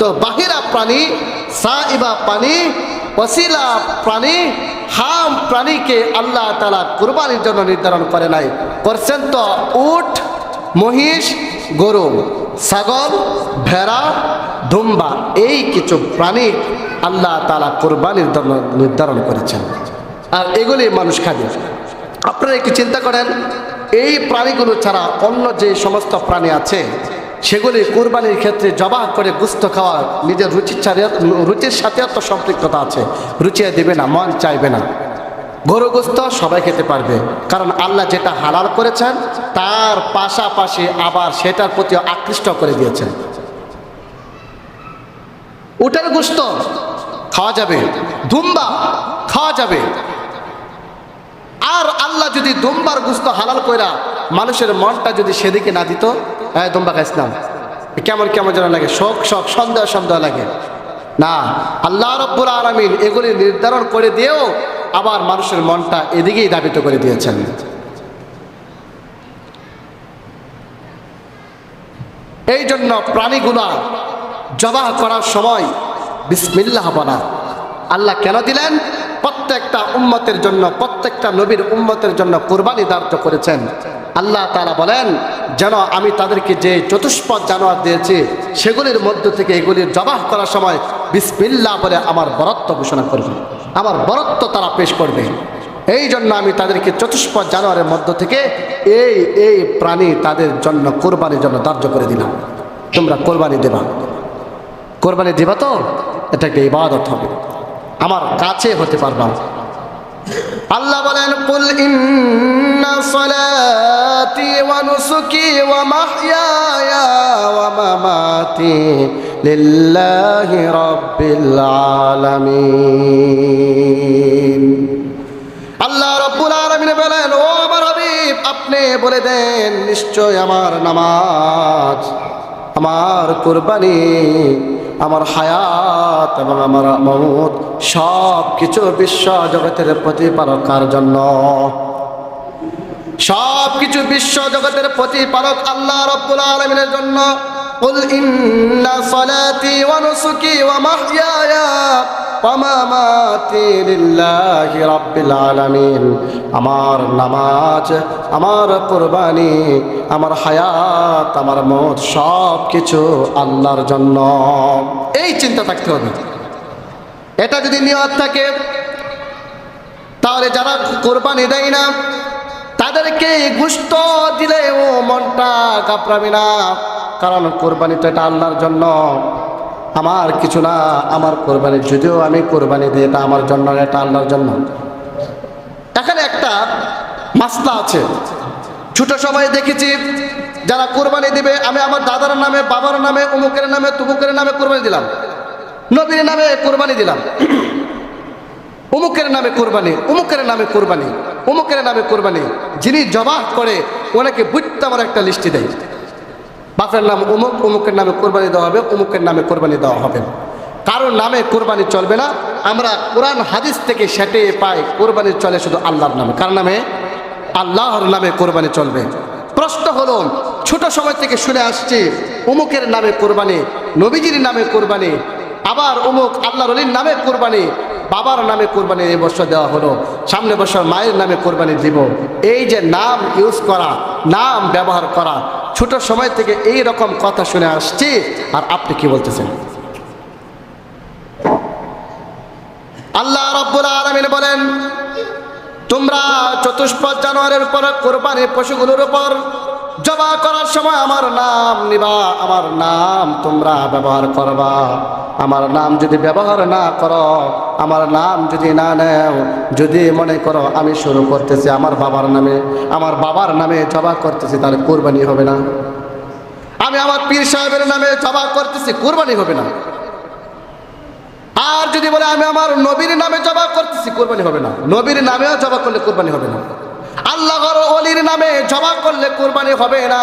তো বাহিরা প্রাণী, সাইবা প্রাণী ওসিলা প্রাণী, হাম প্রাণীকে আল্লাহ তালা কুরবানির জন্য নির্ধারণ করে নাই। করছেন তো উট, মহিষ, গরু, ছাগল, ভেড়া দুম্বা এই কিছু প্রাণী আল্লাহ তালা কোরবানির জন্য নির্ধারণ করেছেন। আর এগুলি মানুষ খাবে। আপনারা একটু চিন্তা করেন, এই প্রাণীগুলো ছাড়া অন্য যে সমস্ত প্রাণী আছে সেগুলি কোরবানির ক্ষেত্রে জবাহ করে গুস্ত খাওয়া নিজের রুচির রুচির সাথে তো সম্পৃক্ততা আছে। রুচিয়ে দেবে না, মন চাইবে না। গরু গোস্ত সবাই খেতে পারবে। কারণ আল্লাহ যেটা হালাল করেছেন, তার পাশাপাশি আবার সেটার প্রতি আকৃষ্ট করে দিয়েছেন। উটের গোস্ত খাওয়া যাবে দুম্বা খাওয়া যাবে। আর আল্লাহ যদি দুম্বার গুস্ত হালাল কইরা মানুষের মনটা যদি সেদিকে না দিত হ্যাঁ দুম্বা খাইছিলাম কেমন কেমন যেন লাগে, শোক শোক, সন্দেহ সন্দেহ লাগে। না, আল্লাহ রব্বুল আলমিন এগুলি নির্ধারণ করে দিয়েও আবার মানুষের মনটা এদিকেই দাবিত করে দিয়েছেন। এই জন্য প্রাণীগুলা জবাহ করার সময় বিসমিল্লাহ বলা আল্লাহ কেন দিলেন? প্রত্যেকটা উম্মতের জন্য, প্রত্যেকটা নবীর উম্মতের জন্য কোরবানি দার্য করেছেন। আল্লাহ তালা বলেন, যেন আমি তাদেরকে যে চতুষ্পদ জানোয়ার দিয়েছি, সেগুলির মধ্য থেকে এগুলির জবাহ করার সময় বিসমিল্লাহ বলে আমার বরত্ব ঘোষণা করবে। আমার বরত্ব তারা পেশ করবে। এই জন্য আমি তাদেরকে চতুষ্পদ জানোয়ারের মধ্য থেকে এই এই প্রাণী তাদের জন্য, কোরবানির জন্য ধার্য করে দিলাম। তোমরা কোরবানি দেবা। কোরবানি দেবা তো? এটা একটা ইবাদত হবে। আমার কাছে হতে পারবা। আল্লাহ বলেন, কুল ইন্না সালাতি ওয়া নুসুকি ওয়া মাহইয়ায়া ওয়া মামাতি লিল্লাহি রাব্বিল আলামিন। আল্লাহ রব্বুল আলামিন বলেন, ও আমার হাবিব, আপনি বলে দেন, নিশ্চয় আমার নামাজ, আমার কুরবানি আমার হায়াত এবং আমার মমত সব কিছু বিশ্ব জগতের প্রতিপালকার জন্য সব কিছু বিশ্ব জগতের প্রতিপালক আল্লাহ রব্বুল আলমিনের জন্য قل إن صلاتي ونسكي ومحياي আমার নামাজ, আমার কোরবানি, আমার হায়াত, আমার মত সব কিছু আল্লাহর জন্য। এই চিন্তা থাকতে হবে। এটা যদি নিয়ত থাকে, তাহলে যারা কোরবানি দেয় না, তাদেরকে গুস্ত দিলেও মনটা কাপড়াবি না। কারণ কোরবানি তো এটা আল্লাহর জন্য। আমার কিছু না, আমার কোরবানি, যদিও আমি কোরবানি দিই, এটা আমার জন্য এটা আল্লাহর জন্য। এখানে একটা মাসলা আছে। ছোট সময় দেখেছি, যারা কোরবানি দিবে, আমি আমার দাদার নামে, বাবার নামে, অমুকের নামে, তুমুকের নামে কোরবানি দিলাম। নবীর নামে কোরবানি দিলাম। অমুকের নামে কোরবানি, অমুকের নামে কোরবানি, অমুকের নামে কোরবানি। যিনি জবাহ করে, ওনাকে বুঝতে আমার একটা লিস্টি দেয়। বাপের নাম অমুক অমুকের নামে কোরবানি দেওয়া হবে অমুকের নামে কোরবানি দেওয়া হবে। কারোর নামে কোরবানি চলবে না। আমরা কোরআন, হাদিস থেকে সেটে পাই কোরবানি চলে শুধু আল্লাহর নামে। কার নামে? আল্লাহর নামে কোরবানি চলবে। প্রশ্ন হলো, ছোট সময় থেকে শুনে আসছি অমুকের নামে কোরবানি, নবীজির নামে কোরবানি, আবার অমুক আল্লাহর নামে কোরবানি বাবার নামে কোরবানি এই বছর দেওয়া হলো, সামনে বছর মায়ের নামে কোরবানি দিব। এই যে নাম ইউজ করা, নাম ব্যবহার করা, ছোট সময় থেকে এই রকম কথা শুনে আসছি, আর আপনি কি বলতেছেন? আল্লাহ রব্বুল আলমিন বলেন, তোমরা চতুষ্পদ জানোয়ারের উপর কোরবানি পশুগুলোর উপর জবা করার সময় আমার নাম নিবা, আমার নাম তোমরা ব্যবহার করবা। আমার নাম যদি ব্যবহার না করো, আমার নাম যদি না নেও, যদি মনে করো আমি শুরু করতেছি আমার বাবার নামে, আমার বাবার নামে জবা করতেছি, তাহলে কোরবানি হবে না। আমি আমার পীর সাহেবের নামে জবা করতেছি, কোরবানি হবে না। আর যদি বলে আমি আমার নবীর নামে জবা করতেছি, কোরবানি হবে না। নবীর নামেও জবা করলে কোরবানি হবে না। আল্লাহর অলির নামে জমা করলে কোরবানি হবে না।